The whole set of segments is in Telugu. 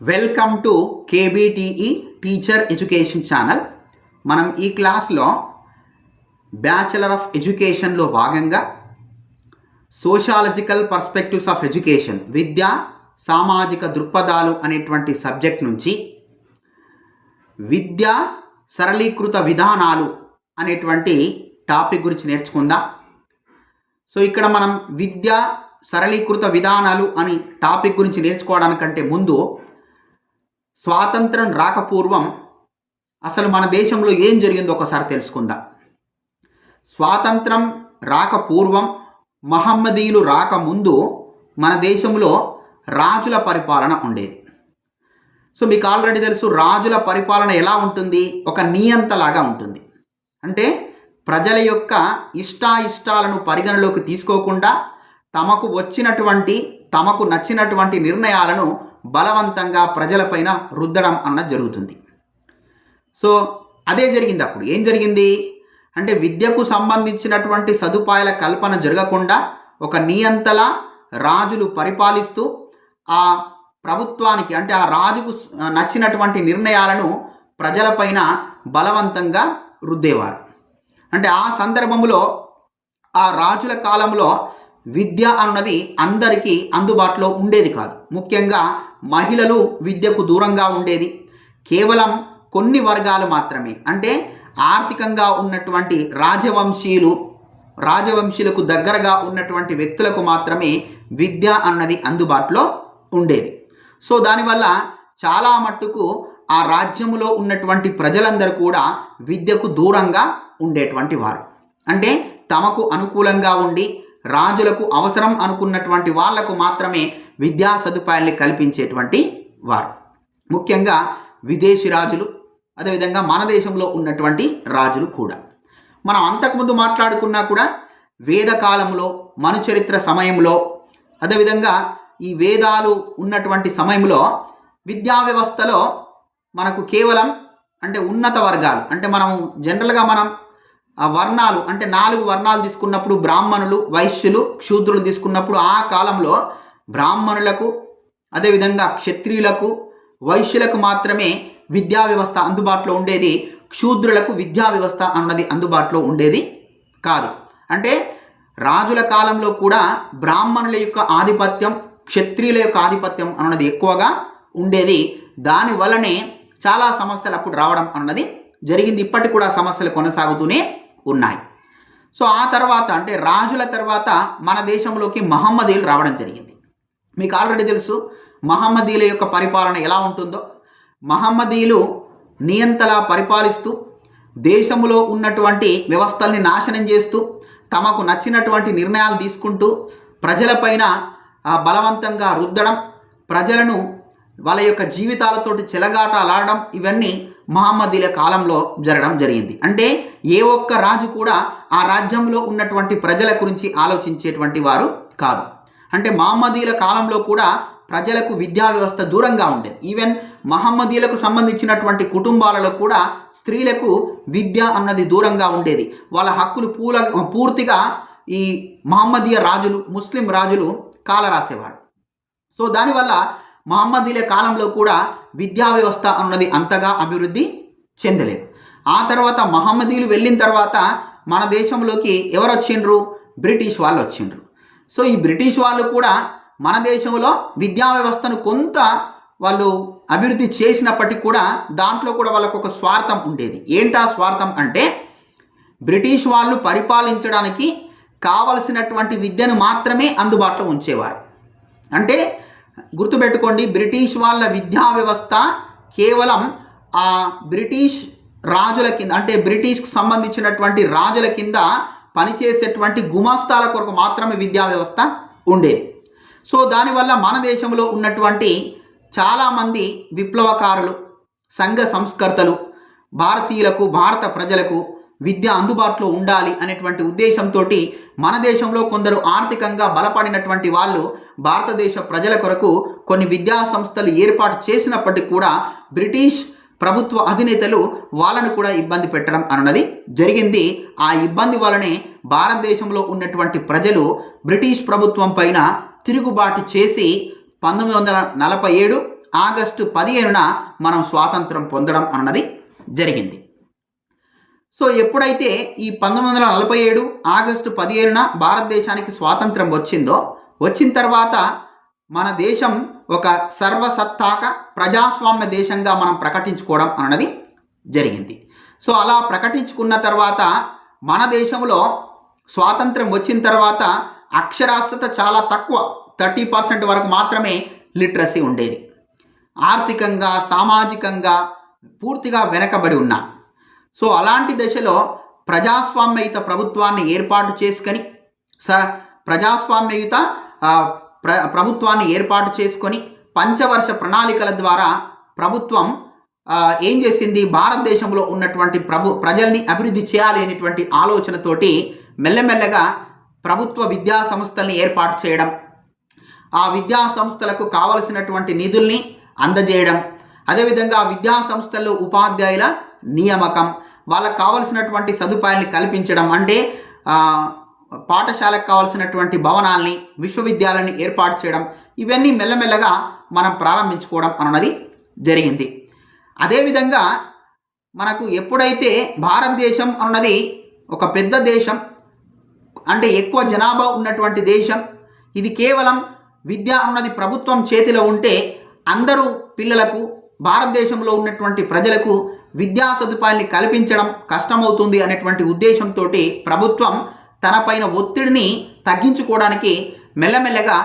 Welcome to KBTE teacher education channel మనం ఈ క్లాస్లో బ్యాచిలర్ ఆఫ్ ఎడ్యుకేషన్లో భాగంగా సోషాలజికల్ పర్స్పెక్టివ్స్ ఆఫ్ ఎడ్యుకేషన్ విద్య సామాజిక దృక్పథాలు అనేటువంటి సబ్జెక్ట్ నుంచి విద్య సరళీకృత విధానాలు అనేటువంటి టాపిక్ గురించి నేర్చుకుందాం. సో ఇక్కడ మనం విద్య సరళీకృత విధానాలు అని టాపిక్ గురించి నేర్చుకోవడానికంటే ముందు స్వాతంత్రం రాకపూర్వం అసలు మన దేశంలో ఏం జరిగిందో ఒకసారి తెలుసుకుందాం. స్వాతంత్రం రాకపూర్వం మహమ్మదీయులు రాకముందు మన దేశంలో రాజుల పరిపాలన ఉండేది. సో మీకు ఆల్రెడీ తెలుసు రాజుల పరిపాలన ఎలా ఉంటుంది? ఒక నియంతలాగా ఉంటుంది. అంటే ప్రజల యొక్క ఇష్టాయిష్టాలను పరిగణలోకి తీసుకోకుండా తమకు వచ్చినటువంటి తమకు నచ్చినటువంటి నిర్ణయాలను బలవంతంగా ప్రజలపైన రుద్దడం అన్నది జరుగుతుంది. సో అదే జరిగింది అప్పుడు ఏం జరిగింది? అంటే విద్యకు సంబంధించినటువంటి సదుపాయాల కల్పన జరగకుండా ఒక నియంతల రాజులు పరిపాలిస్తూ ఆ ప్రభుత్వానికి అంటే ఆ రాజుకు నచ్చినటువంటి నిర్ణయాలను ప్రజలపైన బలవంతంగా రుద్దేవారు. అంటే ఆ సందర్భంలో ఆ రాజుల కాలంలో విద్య అన్నది అందరికీ అందుబాటులో ఉండేది కాదు. ముఖ్యంగా మహిళలు విద్యకు దూరంగా ఉండేది. కేవలం కొన్ని వర్గాలు మాత్రమే. అంటే ఆర్థికంగా ఉన్నటువంటి రాజవంశీయులు రాజవంశీయులకు దగ్గరగా ఉన్నటువంటి వ్యక్తులకు మాత్రమే విద్య అన్నది అందుబాటులో ఉండేది. సో దానివల్ల చాలా మట్టుకు ఆ రాజ్యములో ఉన్నటువంటి ప్రజలందరూ కూడా విద్యకు దూరంగా ఉండేటువంటి వారు. అంటే తమకు అనుకూలంగా ఉండి రాజులకు అవసరం అనుకున్నటువంటి వాళ్ళకు మాత్రమే విద్యా సదుపాయాల్ని కల్పించేటువంటి వారు. ముఖ్యంగా విదేశీ రాజులు అదేవిధంగా మన దేశంలో ఉన్నటువంటి రాజులు కూడా. మనం అంతకుముందు మాట్లాడుకున్నా కూడా వేదకాలంలో మనుచరిత్ర సమయంలో అదేవిధంగా ఈ వేదాలు ఉన్నటువంటి సమయంలో విద్యా వ్యవస్థలో మనకు కేవలం అంటే ఉన్నత వర్గాలు అంటే మనం జనరల్గా మనం ఆ వర్ణాలు అంటే నాలుగు వర్ణాలు తీసుకున్నప్పుడు బ్రాహ్మణులు వైశ్యులు క్షూద్రులు తీసుకున్నప్పుడు ఆ కాలంలో బ్రాహ్మణులకు అదేవిధంగా క్షత్రియులకు వైశ్యులకు మాత్రమే విద్యా వ్యవస్థ అందుబాటులో ఉండేది. క్షూద్రులకు విద్యా వ్యవస్థ అన్నది అందుబాటులో ఉండేది కాదు. అంటే రాజుల కాలంలో కూడా బ్రాహ్మణుల యొక్క ఆధిపత్యం క్షత్రియుల యొక్క ఆధిపత్యం అన్నది ఎక్కువగా ఉండేది. దానివల్లనే చాలా సమస్యలు అప్పుడు రావడం అన్నది జరిగింది. ఇప్పటికి కూడా సమస్యలు కొనసాగుతూనే ఉన్నాయి. సో ఆ తర్వాత అంటే రాజుల తర్వాత మన దేశంలోకి మహమ్మదీలు రావడం జరిగింది. మీకు ఆల్రెడీ తెలుసు మహమ్మదీల యొక్క పరిపాలన ఎలా ఉంటుందో. మహమ్మదీలు నియంతలా పరిపాలిస్తూ దేశంలో ఉన్నటువంటి వ్యవస్థల్ని నాశనం చేస్తూ తమకు నచ్చినటువంటి నిర్ణయాలు తీసుకుంటూ ప్రజలపైన బలవంతంగా రుద్దడం ప్రజలను వాళ్ళ యొక్క జీవితాలతోటి చెలగాటలాడడం ఇవన్నీ మహమ్మదీల కాలంలో జరగడం జరిగింది. అంటే ఏ ఒక్క రాజు కూడా ఆ రాజ్యంలో ఉన్నటువంటి ప్రజల గురించి ఆలోచించేటువంటి వారు కాదు. అంటే మహమ్మదీల కాలంలో కూడా ప్రజలకు విద్యా వ్యవస్థ దూరంగా ఉండేది. ఈవెన్ మహమ్మదీలకు సంబంధించినటువంటి కుటుంబాలలో కూడా స్త్రీలకు విద్య అన్నది దూరంగా ఉండేది. వాళ్ళ హక్కులు పూల పూర్తిగా ఈ మహమ్మదీయ రాజులు ముస్లిం రాజులు కాలరాసేవారు. సో దానివల్ల మహమ్మదీల కాలంలో కూడా విద్యా వ్యవస్థ అన్నది అంతగా అభివృద్ధి చెందలేదు. ఆ తర్వాత మహమ్మదీలు వెళ్ళిన తర్వాత మన దేశంలోకి ఎవరు వచ్చిండ్రు? బ్రిటిష్ వాళ్ళు వచ్చిండ్రు. సో ఈ బ్రిటిష్ వాళ్ళు కూడా మన దేశంలో విద్యా వ్యవస్థను కొంత వాళ్ళు అభివృద్ధి చేసినప్పటికీ కూడా దాంట్లో కూడా వాళ్ళకు ఒక స్వార్థం ఉండేది. ఏంటా స్వార్థం అంటే బ్రిటిష్ వాళ్ళు పరిపాలించడానికి కావలసినటువంటి విద్యను మాత్రమే అందుబాటులో ఉంచేవారు. అంటే గుర్తుపెట్టుకోండి బ్రిటిష్ వాళ్ళ విద్యా వ్యవస్థ కేవలం ఆ బ్రిటిష్ రాజుల కింద అంటే బ్రిటిష్కు సంబంధించినటువంటి రాజుల కింద పనిచేసేటువంటి గుమాస్తాల కొరకు మాత్రమే విద్యా వ్యవస్థ ఉండేది. సో దానివల్ల మన దేశంలో ఉన్నటువంటి చాలామంది విప్లవకారులు సంఘ సంస్కర్తలు భారతీయులకు భారత ప్రజలకు విద్య అందుబాటులో ఉండాలి అనేటువంటి ఉద్దేశంతో మన దేశంలో కొందరు ఆర్థికంగా బలపడినటువంటి వాళ్ళు భారతదేశ ప్రజల కొరకు కొన్ని విద్యా సంస్థలు ఏర్పాటు చేసినప్పటికీ కూడా బ్రిటిష్ ప్రభుత్వ అధినేతలు వాళ్ళను కూడా ఇబ్బంది పెట్టడం అన్నది జరిగింది. ఆ ఇబ్బంది వలనే భారతదేశంలో ఉన్నటువంటి ప్రజలు బ్రిటిష్ ప్రభుత్వం పైన తిరుగుబాటు చేసి పంతొమ్మిది వందల నలభై ఏడు ఆగస్టు పదిహేనున మనం స్వాతంత్రం పొందడం అన్నది జరిగింది. సో ఎప్పుడైతే ఈ పంతొమ్మిది వందల నలభై ఏడు ఆగస్టు పదిహేనున భారతదేశానికి స్వాతంత్రం వచ్చిందో వచ్చిన తర్వాత మన దేశం ఒక సర్వసత్తాక ప్రజాస్వామ్య దేశంగా మనం ప్రకటించుకోవడం అన్నది జరిగింది. సో అలా ప్రకటించుకున్న తర్వాత మన దేశంలో స్వాతంత్రం వచ్చిన తర్వాత అక్షరాస్యత చాలా తక్కువ థర్టీ పర్సెంట్ వరకు మాత్రమే లిటరసీ ఉండేది. ఆర్థికంగా సామాజికంగా పూర్తిగా వెనకబడి ఉన్నా. సో అలాంటి దశలో ప్రజాస్వామ్యయుత ప్రభుత్వాన్ని ఏర్పాటు చేసుకొని స ప్రజాస్వామ్యయుత ప్ర ప్రభుత్వాన్ని ఏర్పాటు చేసుకొని పంచవర్ష ప్రణాళికల ద్వారా ప్రభుత్వం ఏం చేసింది? భారతదేశంలో ఉన్నటువంటి ప్రభు ప్రజల్ని అభివృద్ధి చేయాలి అనేటువంటి ఆలోచనతోటి మెల్లమెల్లగా ప్రభుత్వ విద్యా సంస్థల్ని ఏర్పాటు చేయడం ఆ విద్యా సంస్థలకు కావలసినటువంటి నిధుల్ని అందజేయడం అదేవిధంగా విద్యా సంస్థల్లో ఉపాధ్యాయుల నియామకం వాళ్ళకు కావలసినటువంటి సదుపాయాల్ని కల్పించడం అంటే పాఠశాలకు కావలసినటువంటి భవనాల్ని విశ్వవిద్యాలయాన్ని ఏర్పాటు చేయడం ఇవన్నీ మెల్లమెల్లగా మనం ప్రారంభించుకోవడం అన్నది జరిగింది. అదేవిధంగా మనకు ఎప్పుడైతే భారతదేశం అన్నది ఒక పెద్ద దేశం అంటే ఎక్కువ జనాభా ఉన్నటువంటి దేశం ఇది కేవలం విద్య అన్నది ప్రభుత్వం చేతిలో ఉంటే అందరూ పిల్లలకు భారతదేశంలో ఉన్నటువంటి ప్రజలకు విద్యా సదుపాయాన్ని కల్పించడం కష్టమవుతుంది అనేటువంటి ఉద్దేశంతో ప్రభుత్వం తనపైన ఒత్తిడిని తగ్గించుకోవడానికి మెల్లమెల్లగా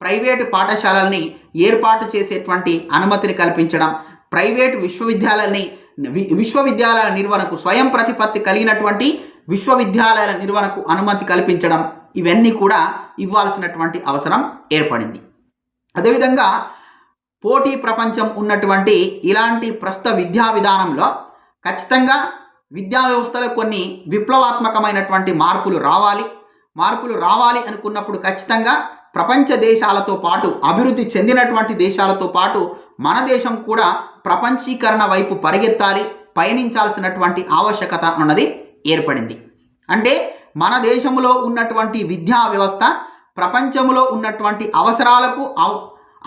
ప్రైవేటు పాఠశాలల్ని ఏర్పాటు చేసేటువంటి అనుమతిని కల్పించడం ప్రైవేటు విశ్వవిద్యాలయాల్ని వి- విశ్వవిద్యాలయాల నిర్వహణకు స్వయం ప్రతిపత్తి కలిగినటువంటి విశ్వవిద్యాలయాల నిర్వహణకు అనుమతి కల్పించడం ఇవన్నీ కూడా ఇవ్వాల్సినటువంటి అవసరం ఏర్పడింది. అదేవిధంగా పోటీ ప్రపంచం ఉన్నటువంటి ఇలాంటి ప్రస్తుత విద్యా విధానంలో ఖచ్చితంగా విద్యా వ్యవస్థలో కొన్ని విప్లవాత్మకమైనటువంటి మార్పులు రావాలి. మార్పులు రావాలి అనుకున్నప్పుడు ఖచ్చితంగా ప్రపంచ దేశాలతో పాటు అభివృద్ధి చెందినటువంటి దేశాలతో పాటు మన దేశం కూడా ప్రపంచీకరణ వైపు పరిగెత్తాలి పయనించాల్సినటువంటి ఆవశ్యకత అన్నది ఏర్పడింది. అంటే మన దేశంలో ఉన్నటువంటి విద్యా వ్యవస్థ ప్రపంచంలో ఉన్నటువంటి అవసరాలకు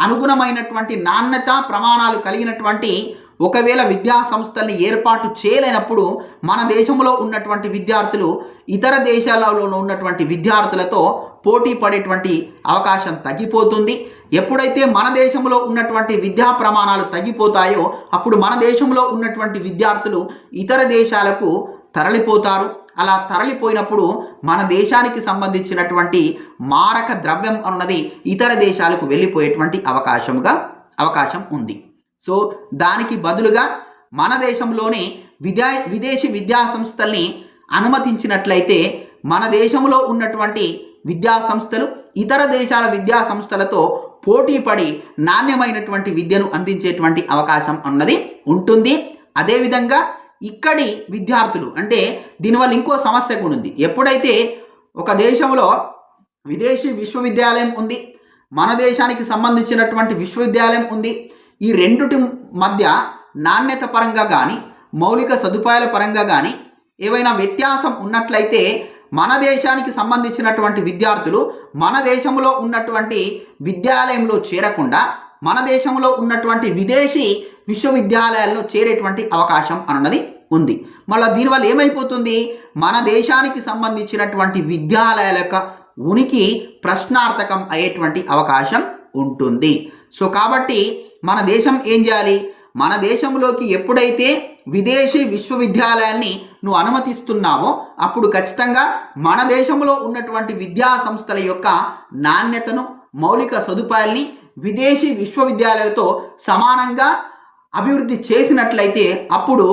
అనుగుణమైనటువంటి నాణ్యత ప్రమాణాలు కలిగినటువంటి ఒకవేళ విద్యా సంస్థల్ని ఏర్పాటు చేయలేనప్పుడు మన దేశంలో ఉన్నటువంటి విద్యార్థులు ఇతర దేశాలలో ఉన్నటువంటి విద్యార్థులతో పోటీ పడేటువంటి అవకాశం తగ్గిపోతుంది. ఎప్పుడైతే మన దేశంలో ఉన్నటువంటి విద్యా ప్రమాణాలు తగ్గిపోతాయో అప్పుడు మన దేశంలో ఉన్నటువంటి విద్యార్థులు ఇతర దేశాలకు తరలిపోతారు. అలా తరలిపోయినప్పుడు మన దేశానికి సంబంధించినటువంటి మారక ద్రవ్యం అన్నది ఇతర దేశాలకు వెళ్ళిపోయేటువంటి అవకాశముగా అవకాశం ఉంది. సో దానికి బదులుగా మన దేశంలోనే విద్యా విదేశీ విద్యా సంస్థల్ని అనుమతించినట్లయితే మన దేశంలో ఉన్నటువంటి విద్యా సంస్థలు ఇతర దేశాల విద్యా సంస్థలతో పోటీ పడి నాణ్యమైనటువంటి విద్యను అందించేటువంటి అవకాశం అన్నది ఉంటుంది. అదేవిధంగా ఇక్కడి విద్యార్థులు అంటే దీనివల్ల ఇంకో సమస్య కూడా ఉంది. ఎప్పుడైతే ఒక దేశంలో విదేశీ విశ్వవిద్యాలయం ఉంది మన దేశానికి సంబంధించినటువంటి విశ్వవిద్యాలయం ఉంది ఈ రెండుటి మధ్య నాణ్యత పరంగా కానీ మౌలిక సదుపాయాల పరంగా కానీ ఏవైనా వ్యత్యాసం ఉన్నట్లయితే మన దేశానికి సంబంధించినటువంటి విద్యార్థులు మన దేశంలో ఉన్నటువంటి విద్యాలయంలో చేరకుండా మన దేశంలో ఉన్నటువంటి విదేశీ విశ్వవిద్యాలయాల్లో చేరేటువంటి అవకాశం అన్నది ఉంది. మళ్ళీ దీనివల్ల ఏమైపోతుంది? మన దేశానికి సంబంధించినటువంటి విద్యాలయాల యొక్క ఉనికి ప్రశ్నార్థకం అయ్యేటువంటి అవకాశం ఉంటుంది. సో కాబట్టి మన దేశం ఏం చేయాలి? మన దేశంలోకి ఎప్పుడైతే విదేశీ విశ్వవిద్యాలయాన్ని నువ్వు అనుమతిస్తున్నావో అప్పుడు ఖచ్చితంగా మన దేశంలో ఉన్నటువంటి విద్యా సంస్థల యొక్క నాణ్యతను మౌలిక సదుపాయాల్ని విదేశీ విశ్వవిద్యాలయాలతో సమానంగా అభివృద్ధి చేసినట్లయితే అప్పుడు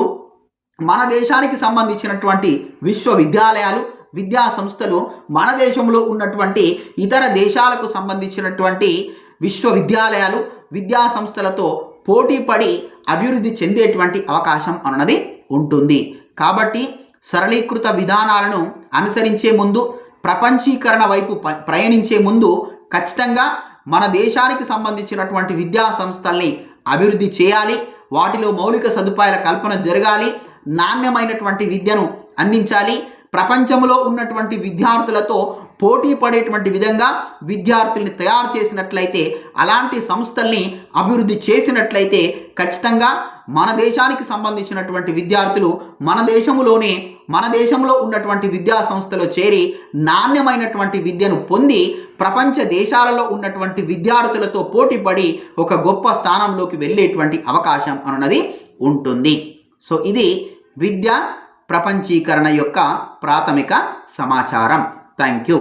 మన దేశానికి సంబంధించినటువంటి విశ్వవిద్యాలయాలు విద్యా సంస్థలు మన దేశంలో ఉన్నటువంటి ఇతర దేశాలకు సంబంధించినటువంటి విశ్వవిద్యాలయాలు విద్యా సంస్థలతో పోటీపడి అభివృద్ధి చెందేటువంటి అవకాశం అన్నది ఉంటుంది. కాబట్టి సరళీకృత విధానాలను అనుసరించే ముందు ప్రపంచీకరణ వైపు ప- ప్రయాణించే ముందు ఖచ్చితంగా మన దేశానికి సంబంధించినటువంటి విద్యా సంస్థల్ని అభివృద్ధి చేయాలి. వాటిలో మౌలిక సదుపాయాల కల్పన జరగాలి. నాణ్యమైనటువంటి విద్యను అందించాలి. ప్రపంచంలో ఉన్నటువంటి విద్యార్థులతో పోటీ పడేటువంటి విధంగా విద్యార్థుల్ని తయారు చేసినట్లయితే అలాంటి సంస్థల్ని అభివృద్ధి చేసినట్లయితే ఖచ్చితంగా మన దేశానికి సంబంధించినటువంటి విద్యార్థులు మన దేశంలోనే మన దేశంలో ఉన్నటువంటి విద్యా సంస్థలో చేరి నాణ్యమైనటువంటి విద్యను పొంది ప్రపంచ దేశాలలో ఉన్నటువంటి విద్యార్థులతో పోటీపడి ఒక గొప్ప స్థానంలోకి వెళ్ళేటువంటి అవకాశం అన్నది ఉంటుంది. సో ఇది విద్య ప్రపంచీకరణ యొక్క ప్రాథమిక సమాచారం. Thank you.